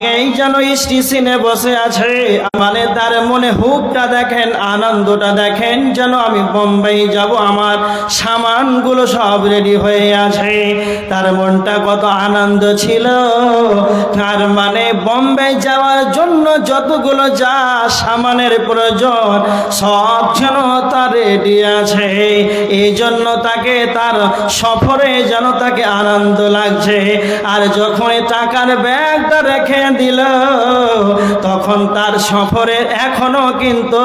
এই যেন স্টেশনে বসে আছে। মানে তার মনে হুকটা দেখেন, আনন্দটা দেখেন, যেন আমি বোম্বাই যাব, আমার সামানগুলো সব রেডি হয়ে আছে। তার মনটা কত আনন্দ ছিল। তার মানে বোম্বাই যাওয়ার জন্য যতগুলো যা সামানের প্রয়োজন, সব যেন তার রেডি আছে। এই জন্য তাকে তার সফরে যেন তাকে আনন্দ লাগছে। আর যখন টাকার ব্যাগটা রেখে দিল, তখন তার সফরের এখনও কিন্তু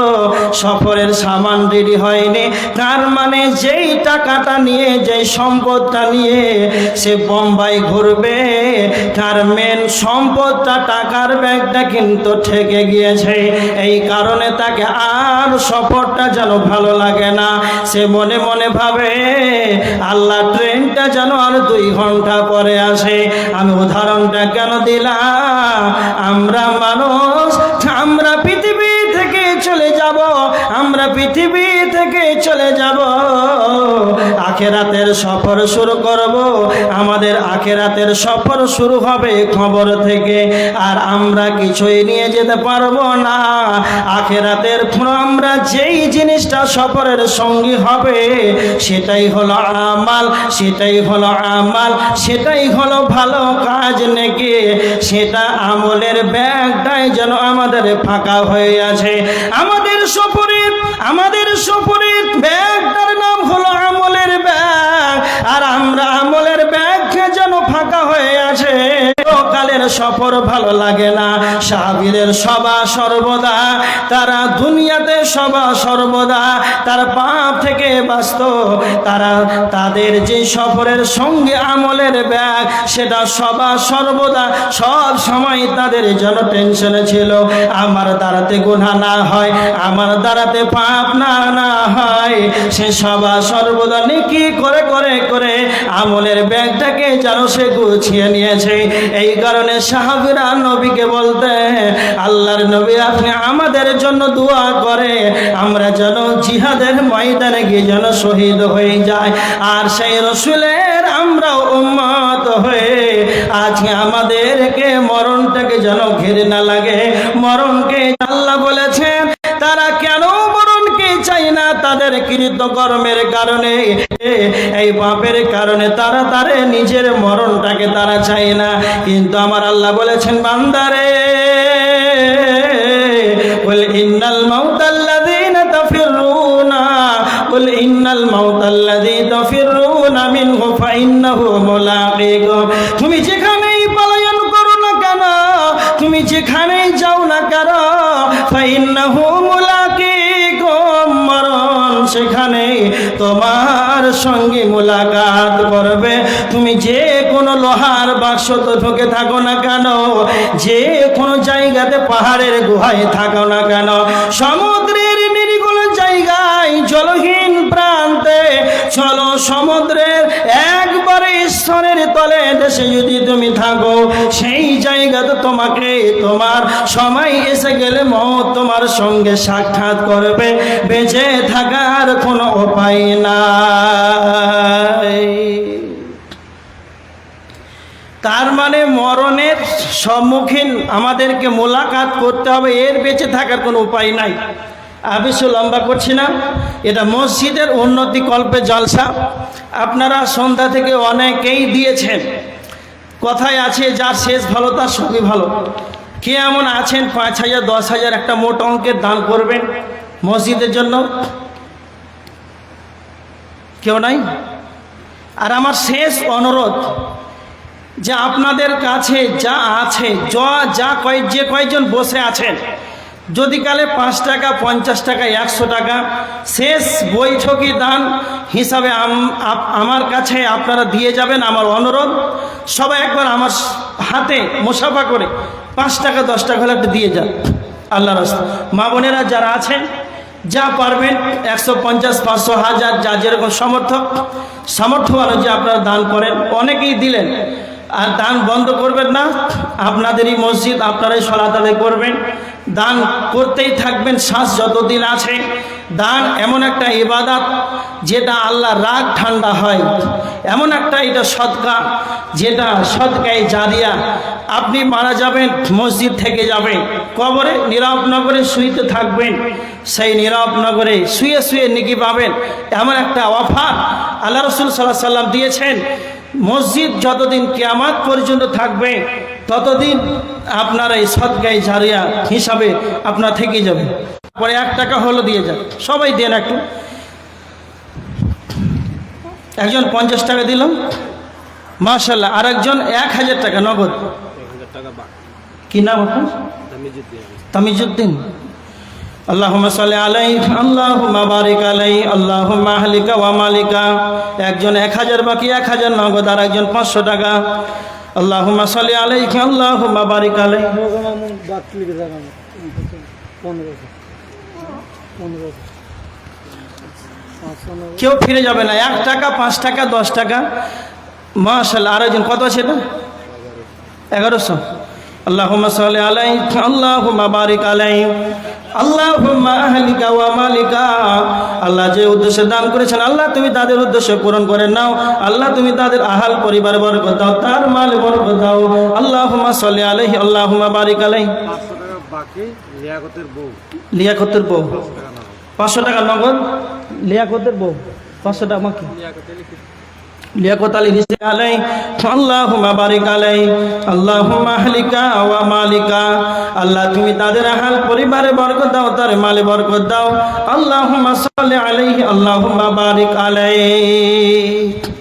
সফরের সামান রেডি হয়নি। তার মানে যেই টাকাটা নিয়ে, যেই সম্পদটা নিয়ে সে বোম্বাই ঘুরবে, তার মেন সম্পদটা টাকার ব্যাগটা কিন্তু ঠেকে গিয়েছে। এই কারণে তাকে আর সফরটা যেন ভালো লাগে না। সে মনে মনে ভাবে, আল্লাহ ট্রেনটা যেন আর দুই ঘণ্টা পরে আসে। আমি উদাহরণটা কেন দিলাম? আমরা মানুষ, আমরা পৃথিবী থেকে চলে যাব, আমরা পৃথিবী থেকে চলে যাব। আখেরাতের সফর শুরু করব, আমাদের আখেরাতের সফর শুরু হবে খবর থেকে, আর আমরা কিছুই নিয়ে যেতে পারব না। আখেরাতের আমরা যেই জিনিসটা সফরের সঙ্গী হবে, সেটাই হলো আমাল, সেটাই হলো আমাল, সেটাই হলো ভালো কাজ নাকি। সেটা আমলের ব্যাগটাই যেন আমাদের ফাঁকা হয়ে আছে। আমাদের সফরের আমাদের সফরের ব্যাগটার নাম হলো আমলের ব্যাগ। আর আমরা আমলের ব্যাগকে যেন ফাঁকা হয়ে আছে। কালের সফর ভালো লাগে না। সাহাবিদের সবা সর্বদা, তারা দুনিয়াতে সবা সর্বদা, তার পাপ থেকে বাঁচত। তারা তাদের যে সফরের সঙ্গে আমলের ব্যাগ, সেটা সবা সর্বদা সব সময় তাদের জন্য টেনশনে ছিল। আমার দ্বারাতে গুণা না হয়, আমার দ্বারাতে পাপ না না হয়। সে সবা সর্বদা নেকি করে করে করে আমলের ব্যাগটাকে যেন সে গুছিয়ে নিয়েছে। এই কারণে সাহাবিরা নবীকে বলতে, আল্লাহর নবী আপনি আমাদের জন্য দোয়া করে, আমরা যেন জিহাদের ময়দানে গিয়ে যেন শহীদ হয়ে যায় আর সেই রসুলের আমরাও উম্মত হয়ে আজকে আমাদেরকে মরণটাকে যেন ঘিরে না লাগে। মরণকে আল্লাহ বলেছেন তাদের কৃত কর্মের কারণে এই পাপের কারণে তারা তারে নিজের মরণটাকে তারা চায় না। কিন্তু আমার আল্লাহ বলেছেন, বান্দারে বল ইন্নাল মাউতাল্লাযীনা তাফিরুনা বল ইন্নাল মাউতাল্লাযী তাফিরুনা মিনহু ফাইন্নাহু মুলাকীকুম তুমি যেখানেই পলায়ন করো না কেন, তুমি যেখানেই যাও না কেন, ফাইন্নাহু তোমার সঙ্গে মোলাকাত করবে। তুমি যে কোনো লোহার বাক্স তো ঢুকে থাকো না কেন? যে কোনো জায়গাতে পাহাড়ের গুহায় থাকো না কেন? সমুদ্রের নিরিগুলো জায়গায় জলহীন প্রান্তে চলো, সমুদ্রের একবারে ঈশ্বরের তলে দেশে যদি তুমি থাকো, সেই জায়গাতে তোমাকে, তোমার সময় এসে গেলে মত তোমার সঙ্গে সাক্ষাৎ করবে। বেঁচে থাকার কোনো উপায় নাই। তার মানে মরণের সম্মুখীন আমাদেরকে মোলাকাত করতে হবে, এর বেঁচে থাকার কোনো উপায় নাই। আবিশ্ব লম্বা করছি না। এটা মসজিদের উন্নতি কল্পে জলসা। আপনারা সন্ধ্যা থেকে অনেকেই দিয়েছেন। কথায় আছে, যার শেষ ভালো, তার সবই ভালো। কে এমন আছেন, পাঁচ হাজার, দশ হাজার একটা মোট অঙ্কের দান করবেন মসজিদের জন্য? কেউ নাই? আর আমার শেষ অনুরোধ, যে আপনাদের কাছে যা আছে, যা যা কয় যে কয়েকজন বসে আছেন যদি কালে পাঁচ টাকা, পঞ্চাশ টাকা, একশো টাকা, শেষ বৈঠকি দান হিসাবে আমার কাছে আপনারা দিয়ে যাবেন আমার অনুরোধ। সবাই একবার আমার হাতে মুসাফা করে পাঁচ টাকা, দশ টাকা হলে একটু দিয়ে যান। আল্লাহ রাস্তা। মা বোনেরা যারা আছেন, যা পারবেন, একশো পঞ্চাশ, পাঁচশো, হাজার, যা যেরকম সমর্থক, সামর্থ্য যে আপনারা দান করেন। অনেকেই দিলেন, আর দান বন্ধ করবেন না। আপনাদেরই মসজিদ, আপনারাই সলাতালে করবেন। দান করতেই থাকবেন, শ্বাস যতদিন আছে। দান এমন একটা ইবাদাত, যেটা আল্লাহ রাগ ঠান্ডা হয়। এমন একটা এটা সদকা, যেটা সদকায় জারিয়া আপনি মারা যাবেন, মসজিদ থেকে যাবেন কবরে, নীরব নগরে শুইতে থাকবেন। সেই নীরব নগরে শুয়ে শুয়ে নিকি পাবেন। এমন একটা অফার আল্লাহ রসুল সাল্লাহ সাল্লাম দিয়েছেন। মসজিদ যতদিন কেয়ামাত পর্যন্ত থাকবে ততদিন আপনার এই সদকায় জারিয়া হিসাবে আপনার থেকে যাবে। পরে এক টাকা হলো দিয়ে যান। সবাই দেন একটু। একজন পঞ্চাশ টাকা দিল মার্শাল্লাহ আর একজন এক হাজার টাকা নগদ। কি নাম আপনার? তামিজুদ্দিন। আল্লাহুম্মা সাল্লি আলাইহি, আল্লাহুম্মা বারিক আলাইহি, আল্লাহুম্মা আহলিকা ওয়া মালিকা। একজন এক হাজার, বাকি এক হাজার নগদ আর একজন পাঁচশো টাকা। আল্লাহুম্মা সাল্লি আলাইহি, আল্লাহুম্মা বারিক আলাইহি। কেউ ফিরে যাবে না, এক টাকা, পাঁচ টাকা, দশ টাকা। মাশাল্লাহ আর একজন কত আছে এটা? এগারোশো। আল্লাহুম্মা সাল্লি আলাইহি, আল্লাহুম্মা বারিক আলাইহি। আল্লাহুম্মা আহলিকা ওয়া মালিকা। আল্লাহ যে উদ্দেশ্যে দান করেছেন, আল্লাহ তুমি তাদের উদ্দেশ্যে পূরণ করে নাও। আল্লাহ তুমি তাদের আহাল, পরিবার বর্গ দাও, তার মাল বর্গ দাও। আল্লাহ সাল্লি আলাইহি আল্লাহ বারিক আলহ লিয়াকতের বউ। পাঁচশো টাকা নগদ? লিয়াকতের বউ। পাঁচশো টাকা আমাকে লিয়াকত আলী হিসেবে আলাই, আল্লাহুম্মা বারিক আলাই, আল্লাহুম্মা আহলিকা ওয়া মালিকা। আল্লাহ, তুমি তাদের হাল পরিবারে বরকত দাও, তার মালে বরকত দাও। আল্লাহুম্মা সাল্লি আলাইহি, আল্লাহুম্মা বারিক আলাইহি